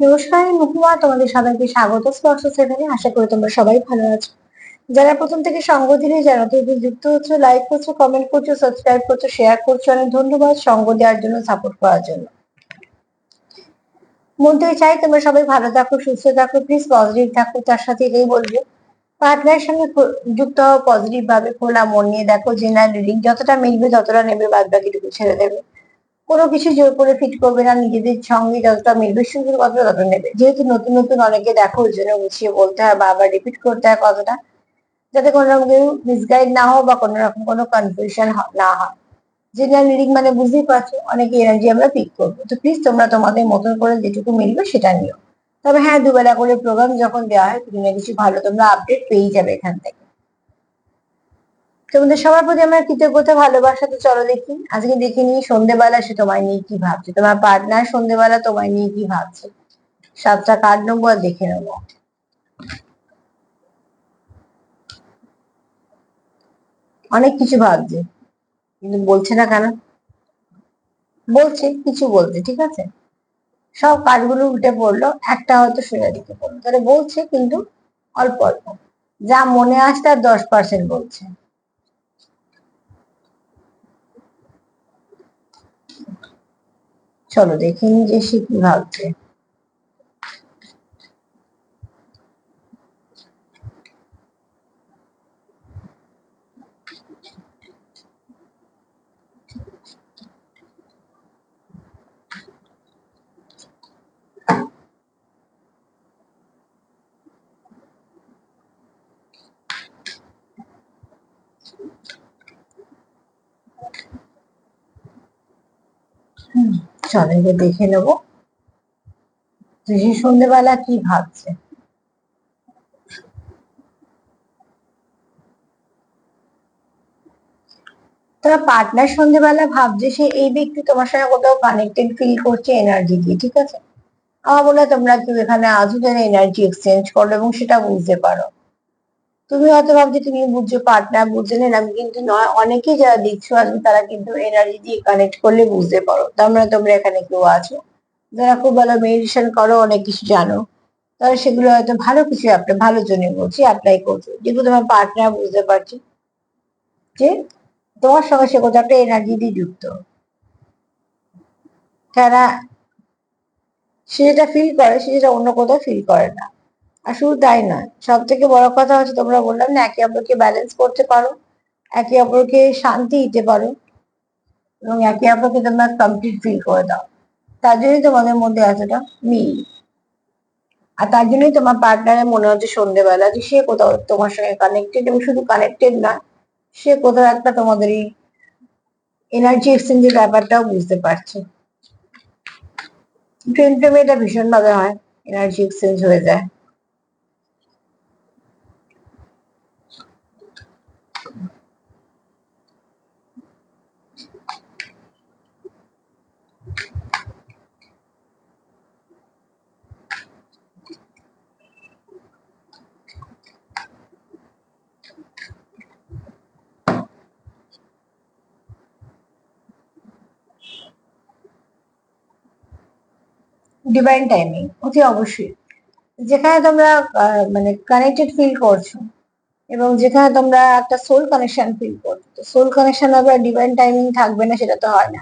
নমস্কার আমি তোমাদের সবাইকে স্বাগত স্পর্শ সেভেনে আশা করি তোমরা সবাই ভালো আছো। যারা প্রথম থেকে সঙ্গ দিলে যারা তো যুক্ত হচ্ছে লাইক করছ কমেন্ট করছ সাবস্ক্রাইব করছ শেয়ার করছ, অনেক ধন্যবাদ সঙ্গ দেওয়ার জন্য সাপোর্ট করার জন্য। মন থেকে চাই তোমরা সবাই ভালো থাকো, সুস্থ থাকো প্লিজ পজিটিভ থাকো, তার সাথে এটাই বলব পার্টনারের সঙ্গে যুক্ত হওয়া পজিটিভ ভাবে, খোলা মন নিয়ে দেখো জেনারেল রিডিং যতটা মিলবে ততটা নেবে বাদ বাকিটুকু ছেড়ে দেবে। কোনো কিছু জোর করে ফিট করবে না, নিজেদের সঙ্গে যতটা মিলবে, সুন্দর কতটা ততটা নেবে। যেহেতু নতুন নতুন অনেকে দেখো, ওই জন্য গুছিয়ে বলতে হয় বারবার রিপিট করতে হয় কথাটা, যাতে কোনো রকম কেউ মিসগাইড না হও বা কোনো রকম কোনো কনফিউশন না হয়। জেনারেল রিডিং মানে বুঝতেই পারছ, অনেকে এনার্জি আমরা পিক করব। তো প্লিজ তোমরা তোমাদের মতন করে যেটুকু মিলবে সেটা নিও। তবে হ্যাঁ দুবেলা করে প্রোগ্রাম যখন দেওয়া হয়, কিছু না কিছু ভালো তোমরা আপডেট পেয়েই যাবে এখান থেকে। তোমাদের সবার প্রতি আমার কৃতজ্ঞতা, ভালোবাসা তো চলো দেখি। আজকে দেখে নিই সন্ধেবেলা সে তোমায় নিয়ে কি ভাবছে। তোমার পার্টনার সন্ধেবেলা তোমায় নিয়ে কি ভাবছে? সাতটা কার্ড নেব আর দেখে নেব। অনেক কিছু ভাবছে, কিন্তু বলছে না কেন? বলছে, কিছু বলছে, ঠিক আছে? সব কার্ডগুলো উল্টে পড়ল, একটা হয়তো সোজা দিকে পড়ল। তাহলে বলছে, কিন্তু অল্প অল্প। যা মনে আসছে তার দশ পার্সেন্ট বলছে। চলো দেখে নিই যে সে কি ভাবছে। এবার দেখে নেব। সন্ধ্যেবেলা কি ভাবছে? তোমার পার্টনার সন্ধ্যেবেলা ভাবছে, সে এই ব্যক্তি তোমার সঙ্গে কোথাও কানেক্টেড ফিল করছে এনার্জি দিয়ে, ঠিক আছে? আমার হয় তোমরা কেউ এখানে আজও যেন এনার্জি এক্সচেঞ্জ করো এবং সেটা বুঝতে পারো। তুমি হয়তো ভাবছ তুমি বুঝছ পার্টনার বুঝছে না, আমি কিন্তু নয়, অনেকেই যারা দেখছ আজকে তারা কিন্তু এনার্জি দিয়ে কানেক্ট করলে বুঝতে পারো। তার মানে তোমরা এখানে কেউ আছো? যারা খুব ভালো মেডিটেশন করো, অনেক কিছু জানো। তাহলে সেগুলো হয়তো ভালো কিছু অ্যাপ্লাই ভালোর জন্য বলছি অ্যাপ্লাই করছ। যেগুলো তোমার পার্টনার বুঝতে পারছে যে তোমার সঙ্গে সে কোথাও একটা এনার্জি দিয়ে যুক্ত। তারা সে যেটা ফিল করে, সে যেটা অন্য কোথাও ফিল করে না। আর শুধু তাই নয় সব থেকে বড় কথা হচ্ছে তোমরা বললাম না, একে অপরকে ব্যালেন্স করতে পারো, একে অপরকে শান্তি দিতে পারো এবং একে অপরকে তোমরা কমপ্লিট ফিল করে দাও। তার জন্যই তোমাদের মধ্যে এতটা মিল। আর তার জন্যই তোমার পার্টনারের মনে হচ্ছে সন্ধ্যেবেলা যে সে কোথাও তোমার সঙ্গে কানেক্টেড এবং শুধু কানেক্টেড না, সে কোথাও একটা তোমাদের এই এনার্জি এক্সচেঞ্জের ব্যাপারটাও বুঝতে পারছে। ট্রেন প্রেমে এটা ভীষণ ভাবে হয় এনার্জি এক্সচেঞ্জ হয়ে যায়। ডিভাইন টাইমিং অতি অবশ্যই। যেখানে তোমরা মানে কানেক্টেড ফিল করছ এবং যেখানে তোমরা একটা সোল কানেকশন ফিল করছ। তো সোল কানেকশন হবে ডিভাইন টাইমিং থাকবে না, সেটা তো হয় না।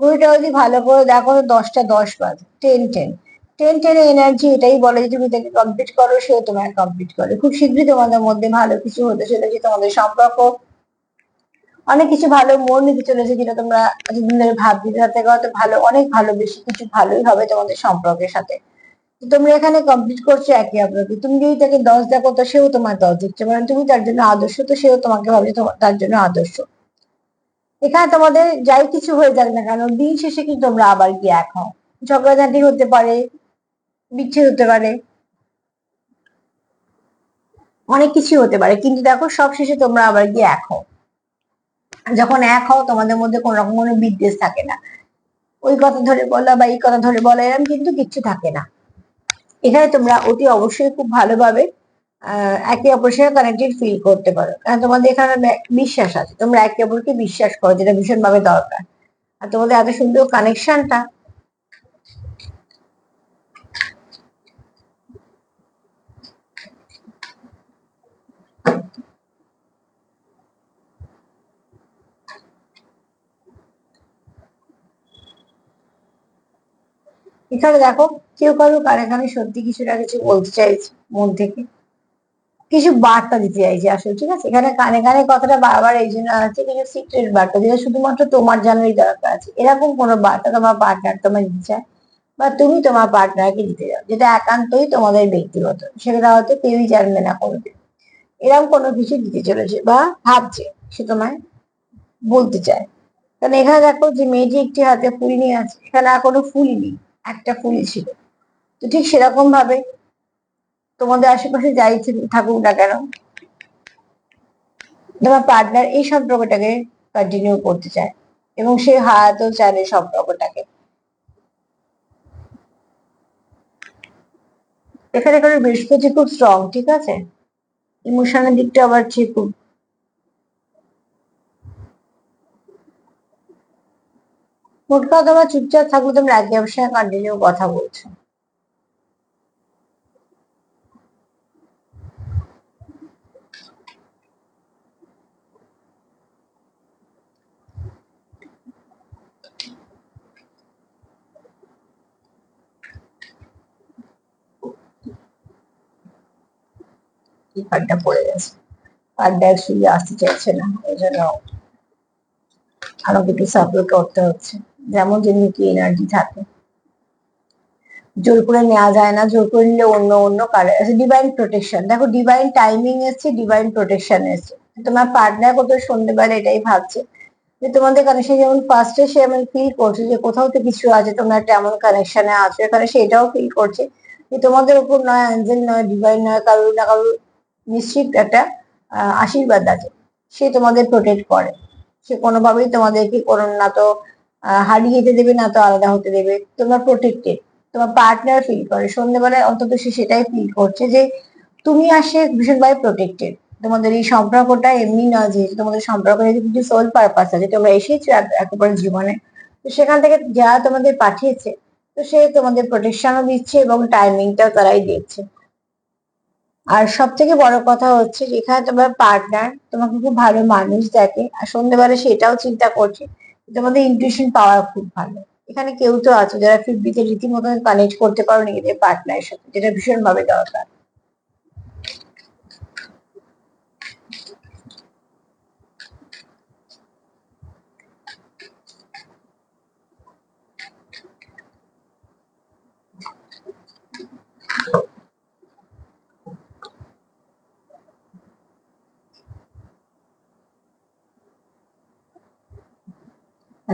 ঘড়িটা যদি ভালো করে দেখো দশটা দশ বাজে। Ten ten ten ten energy এটাই বলে যে তুমি তাকে কমপ্লিট করো, সেও তোমায় কমপ্লিট করে। খুব শীঘ্রই তোমাদের মধ্যে ভালো কিছু হতে চলেছে, তোমাদের সম্পর্ক অনেক কিছু ভালো মোড় নিতে চলেছে যেটা তোমরা এতদিন ধরে ভাবছি থেকে হয়তো ভালো, অনেক ভালো, বেশি কিছু ভালোই হবে তোমাদের সম্পর্কের সাথে। তোমরা এখানে কমপ্লিট করছ একে অপরকে। তুমি যদি তাকে দশ দেখো তো সেও তোমার দশ দিচ্ছে মানে তুমি তার জন্য আদর্শ, তো সেও তোমাকে ভাবছে তার জন্য আদর্শ। এখানে তোমাদের যাই কিছু হয়ে যাক না কেন, দিন শেষে কিন্তু তোমরা আবার গিয়ে এক হও। ঝগড়াঝাটি হতে পারে, বিচ্ছেদ হতে পারে, অনেক কিছু হতে পারে, কিন্তু দেখো সব শেষে তোমরা আবার গিয়ে এক হও। যখন এক হও, তোমাদের মধ্যে কোন রকম কোনো বিদ্বেষ থাকে না। ওই কথা ধরে বলা বা এই কথা ধরে বলা এরকম কিন্তু কিচ্ছু থাকে না। এখানে তোমরা অতি অবশ্যই খুব ভালোভাবে একে অপরের সাথে কানেক্টেড ফিল করতে পারো। কারণ তোমাদের এখানে বিশ্বাস আছে। তোমরা একে অপরকে বিশ্বাস করো, যেটা ভীষণভাবে দরকার। আর তোমাদের এত সুন্দর কানেকশনটা এখানে দেখো কেউ কারও কানে সত্যি কিছু না কিছু বলতে চাইছে, মন থেকে। কিছু বার্তা দিতে চাইছে আসলে, ঠিক আছে? এখানে কানে কানে কথাটা বারবার এই জন্য আছে কিছু সিক্রেট বার্তা যেটা শুধুমাত্র তোমার জানারই দরকার আছে। এরকম কোনো বার্তা তোমার পার্টনার তোমার দিতে চায় বা তুমি তোমার পার্টনারকে দিতে যাও যেটা একান্তই তোমাদের ব্যক্তিগত, সেটা হয়তো কেউই জানবে না কোনোদিন। এরকম কোনো কিছু দিতে চলেছে বা ভাবছে সে তোমায় বলতে চায়। কারণ এখানে দেখো যে মেয়েটি একটি হাতে ফুল নিয়ে আছে, এখানে আর কোনো ফুলই নেই। একটা ফুলই ছিল। তো ঠিক সেরকম ভাবে তোমাদের আশেপাশে যাই থাকুক না কেন, তোমার পার্টনার এই সম্পর্কটাকে কন্টিনিউ করতে চায় এবং সে হারাতেও চায় এই সম্পর্কটাকে এখানে করে বৃহস্পতি খুব স্ট্রং ঠিক আছে? ইমোশনের দিকটা আবার ঠিক খুব মোট কথা তোমার চুপচাপ থাকলে তোমরা একে অপরের সঙ্গে কন্টিনিউ কথা বলছো। এই কার্ডটা পড়ে গেছে। কার্ডটা অ্যাকচুয়ালি আসতে চাইছে না, ওই জন্য আমাকে একটু সাপোর্ট করতে হচ্ছে। যেমন যেমনি কি এনার্জি থাকে। জোর করে নেওয়া যায় না, জোর করে নিলে অন্য অন্য আছে ডিভাইন প্রোটেকশন দেখো ডিভাইন টাইমিং এসছে ডিভাইন প্রোটেকশন এসছে। তোমার পার্টনার কত সন্ধ্যেবেলা এটাই ভাবছে যে তোমাদের কানেকশন যেমন ফার্স্টে সে এমন ফিল করছে যে কোথাও তো কিছু আছে, তোমরা একটা এমন কানেকশনে আছো, এখানে সেটাও ফিল করছে যে তোমাদের উপর নয় অ্যাঞ্জেল নয় ডিভাইন নয়, কারোর না কারোর নিশ্চিত একটা আশীর্বাদ আছে। সে তোমাদের প্রোটেক্ট করে। সে কোনোভাবেই তোমাদেরকে কোনো না তো হারিয়ে যেতে দেবে না তো আলাদা হতে দেবে। তোমরা প্রোটেক্টেড তোমার পার্টনার ফিল করে। সন্ধ্যেবেলায় অন্তত সে সেটাই ফিল করছে যে, তুমি আসে ভীষণভাবে প্রোটেক্টেড তোমাদের এই সম্পর্কটা এমনি না যে, তোমাদের সম্পর্ক কিছু সোল পারপাস আছে, তোমরা এসেছ এক- একেবারে জীবনে। তো সেখান থেকে যারা তোমাদের পাঠিয়েছে, তো সে তোমাদের প্রোটেকশনও দিচ্ছে এবং টাইমিংটাও তারাই দিচ্ছে। আর সব থেকে বড় কথা হচ্ছে, যেখানে তোমার পার্টনার তোমাকে খুব ভালো মানুষ দেখে, আর সন্ধ্যেবেলা সেটাও চিন্তা করছে যে তোমাদের ইনটিউশন পাওয়ার খুব ভালো। এখানে কেউ তো আছে যারা ফিডবিকে রীতিমতো কানেক্ট করতে পারো নিজেদের পার্টনারের সাথে, যেটা ভীষণ ভাবে দরকার।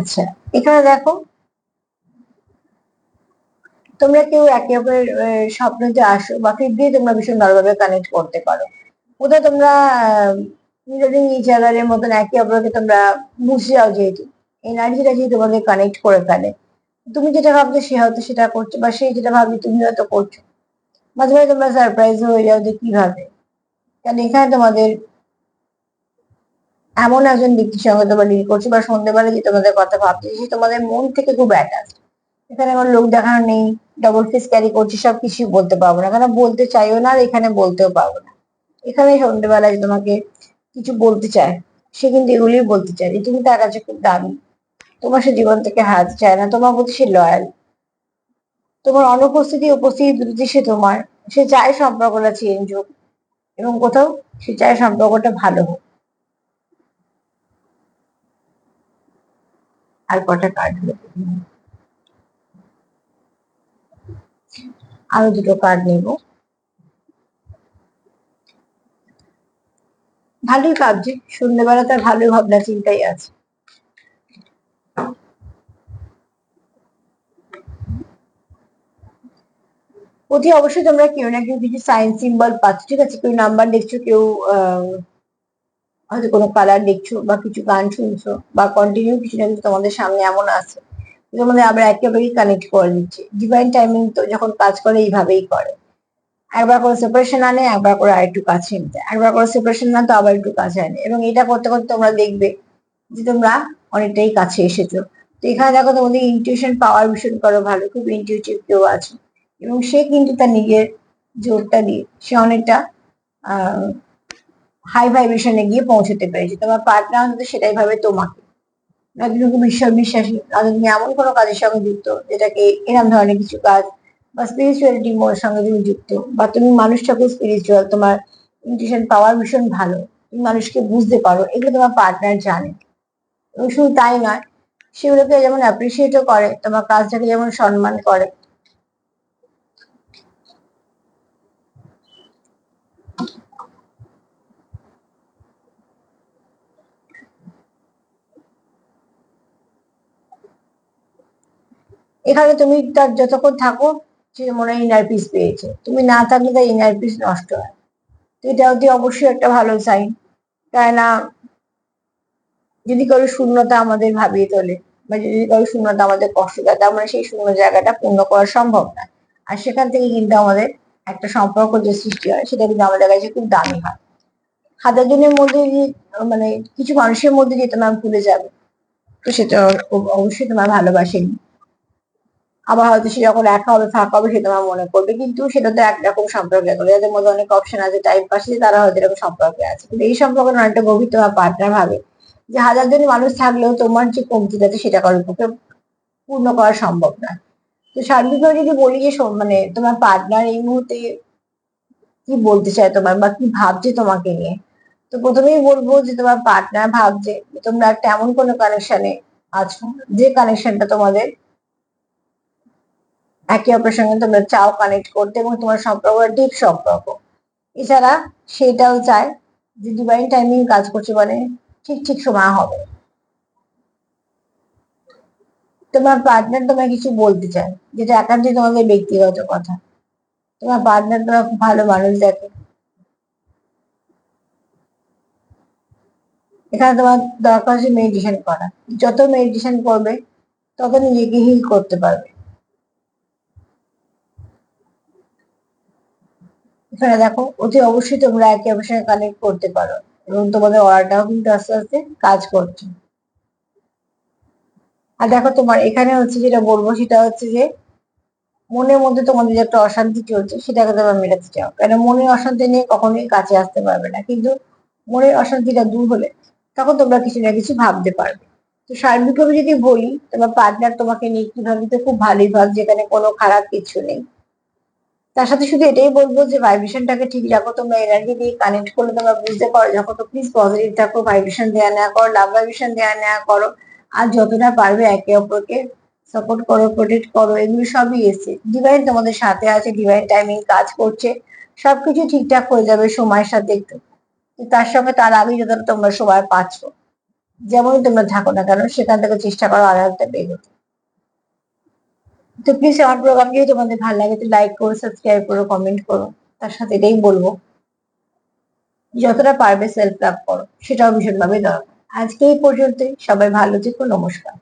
আচ্ছা এখানে দেখো। তোমরা কেউ একে অপরের আহ, স্বপ্নতে আসো বা ফির দিয়ে তোমরা ভীষণ ভালোভাবে কানেক্ট করতে পারো। কোথাও তোমরা মিররিং ইচ আদারের মতন একে অপরকে তোমরা বুঝে যাও যেহেতু এনার্জিটা যেহেতু তোমাদের কানেক্ট করে ফেলে তুমি যেটা ভাবছ সে হয়তো সেটা করছ বা সে যেটা ভাবছে তুমি হয়তো করছ। মাঝে মাঝে তোমরা সারপ্রাইজ হয়ে যাও যে কীভাবে। কারণ এখানে তোমাদের এমন একজন ব্যক্তির সঙ্গে তোমরা ডিল করছ বা সন্ধ্যেবেলা যে তোমাদের কথা ভাবছে, সে তোমাদের মন থেকে খুব অ্যাটাচ এখানে আমার লোক দেখানো নেই ডবল ফেস ক্যারি করছি, সব কিছু বলতে পারব না। কেন বলতে চাইও না আর এখানে বলতেও পারব না। এখানে সন্ধ্যেবেলায় তোমাকে কিছু বলতে চায়, সে কিন্তু এগুলোই বলতে চায় তুমি তার কাছে খুব দামি। তোমার সে জীবন থেকে হারাতে চায় না, তোমার প্রতি সে লয়াল তোমার অনুপস্থিতি, উপস্থিতি দুটি সে তোমার। সে চায় সম্পর্কটা চেঞ্জ হোক এবং কোথাও সে চায় সম্পর্কটা ভালো হোক। আর কটা কার্ড হলো? আরও দুটো কার্ড নেব। ভালোই ভাবছে সন্ধ্যেবেলা তার ভালোই ভাবনা চিন্তাই আছে। অতি অবশ্যই তোমরা কেউ না কেউ কিছু সাইন সিম্বল পাচ্ছ ঠিক আছে? কেউ নাম্বার দেখছ কেউ আহ, হয়তো কোনো কালার দেখছ বা কিছু গান শুনছো বা কন্টিনিউ কিছু না কিছু তোমাদের সামনে এমন আছে, তোমাদের আবার একেবারেই কানেক্ট করে দিচ্ছে ডিভাইন টাইমিং তো যখন কাজ করে, এইভাবেই করে। একবার করে সেপারেশন আনে, একবার করে আরেকটু কাছে নিতে একবার করে সেপারেশন না, তো আবার একটু কাছে আনে এবং এটা করতে করতে তোমরা দেখবে যে তোমরা অনেকটাই কাছে এসেছ। তো এখানে দেখো তোমাদের ইনটিউশন পাওয়ার ভীষণ করো ভালো, খুব ইনটিউটিভ কেউ আছে। এবং সে কিন্তু তার নিজের জোরটা দিয়ে, সে অনেকটা হাই ভাইব্রেশনে গিয়ে পৌঁছতে পেরেছি। তোমার পার্টনার অন্তত সেটাই ভাবে তোমাকে। খুব ঈশ্বর বিশ্বাসী। না, তুমি এমন কোনো কাজের সঙ্গে যুক্ত যেটাকে এরম ধরনের কিছু কাজ বা স্পিরিচুয়ালিটি মোর সঙ্গে তুমি যুক্ত। বা তুমি মানুষটা খুব স্পিরিচুয়াল তোমার ইন্টিউশন পাওয়ার ভীষণ ভালো। তুমি মানুষকে বুঝতে পারো, এগুলো তোমার পার্টনার জানে। এবং শুধু তাই নয়, সেগুলোকে যেমন অ্যাপ্রিসিয়েটও করে, তোমার কাজটাকে যেমন সম্মান করে। এখানে তুমি তার যতক্ষণ থাকো, সে মনে হয় ইনার পিস পেয়েছে। তুমি না থাকলে তার ইনার পিস নষ্ট হয়। তো এটা অতি অবশ্যই একটা ভালো সাইন তাই না যদি কারও শূন্যতা আমাদের ভাবিয়ে তোলে, বা যদি কারও শূন্যতা আমাদের কষ্ট দেয়, তার মানে সেই শূন্য জায়গাটা পূর্ণ করা সম্ভব না। আর সেখান থেকে কিন্তু আমাদের একটা সম্পর্ক যে সৃষ্টি হয়, সেটা কিন্তু আমাদের কাছে খুব দামি হয়। হাজার জনের মধ্যে মানে কিছু মানুষের মধ্যে যে তোমার ভুলে যাবে, তো সেটা অবশ্যই তোমার ভালোবাসেনি। আবার হয়তো সে যখন একা হবে, ফাঁকা হবে সে তোমার মনে করবে কিন্তু সেটা তো একরকম সম্পর্কে। করে যাদের মধ্যে অনেক অপশন আছে টাইম পাশে তারা হয়তো এরকম সম্পর্কে আছে। কিন্তু এই সম্পর্কে অনেকটা গভীর তোমার পার্টনার ভাবে যে হাজার জন মানুষ থাকলেও তোমার যে কমতিটা আছে সেটা কারোর পক্ষে পূর্ণ করা সম্ভব না তো সার্বিকভাবে যদি বলি যে মানে তোমার পার্টনার এই মুহূর্তে কি বলতে চায় তোমার বা কি ভাবছে তোমাকে নিয়ে? তো প্রথমেই বলব যে তোমার পার্টনার ভাবছে তোমরা একটা এমন কোনো কানেকশনে আছো, যে কানেকশনটা তোমাদের একে অপরের সঙ্গে তোমরা চাও কানেক্ট করতে এবং তোমার সম্পর্ক ডিপ সম্পর্ক। এছাড়া সেটাও চায় যে ডিভাইন টাইমিং কাজ করছে মানে ঠিক ঠিক সময় হবে। তোমার পার্টনার তোমায় কিছু বলতে চায়, যেটা একান্তই তোমাদের ব্যক্তিগত কথা। তোমার পার্টনার তোমার খুব ভালো মানুষ দেখে। এখানে তোমার দরকার হচ্ছে মেডিটেশন করা। যত মেডিটেশন করবে, তত নিজেকে হিল করতে পারবে। এখানে দেখো, অতি অবশ্যই তোমরা একে অপরের সঙ্গে কানেক্ট করতে পারো। এবং তোমাদের অর্ডারটাও কিন্তু আস্তে আস্তে কাজ করছে। আর দেখো, তোমার এখানে হচ্ছে যেটা বলব, সেটা হচ্ছে যে, মনের মধ্যে তোমাদের যে একটা অশান্তি চলছে, সেটাকে তোমরা মেটাতে চাও। কেন? মনের অশান্তি নিয়ে কখনোই কাছে আসতে পারবে না। কিন্তু মনের অশান্তিটা দূর হলে তখন তোমরা কিছু না কিছু ভাবতে পারবে। তো সার্বিকভাবে যদি বলি, তোমার পার্টনার তোমাকে নিয়ে কীভাবে, তো খুব ভালোই ভাব যেখানে কোনো খারাপ কিছু নেই। তার সাথে শুধু এটাই বলব যে ভাইব্রেশনটাকে ঠিক রাখো, তোমরা এনার্জি দিয়ে কানেক্ট করলে তোমরা বুঝতে পারো যখন তো প্লিজ পজিটিভ থাকো ভাইব্রেশন দেওয়া নেওয়া করো লাভ ভাইব্রেশন দেওয়া নেওয়া করো, আর যতটা পারবে একে অপরকে সাপোর্ট করো প্রোটেক্ট করো, এগুলো সবই এসছে। ডিভাইন তোমাদের সাথে আছে ডিভাইন টাইমিং কাজ করছে, সবকিছু ঠিকঠাক হয়ে যাবে সময়ের সাথে। একটু তার সঙ্গে তার আগে যতটা তোমরা সময় পাচ্ছ, যেমনই তোমরা থাকো না কেন, সেখান থেকে চেষ্টা করো আর একটা বেরোতে। তো প্লিজ আমার প্রোগ্রাম যদি তোমাদের ভালো লাগে তো লাইক করো সাবস্ক্রাইব করো কমেন্ট করো। তার সাথে এটাই বলব। যতটা পারবে সেলফ লাভ করো, সেটাও ভীষণভাবে দরকার। আজকে এই পর্যন্তই। সবাই ভালো থেকো, নমস্কার।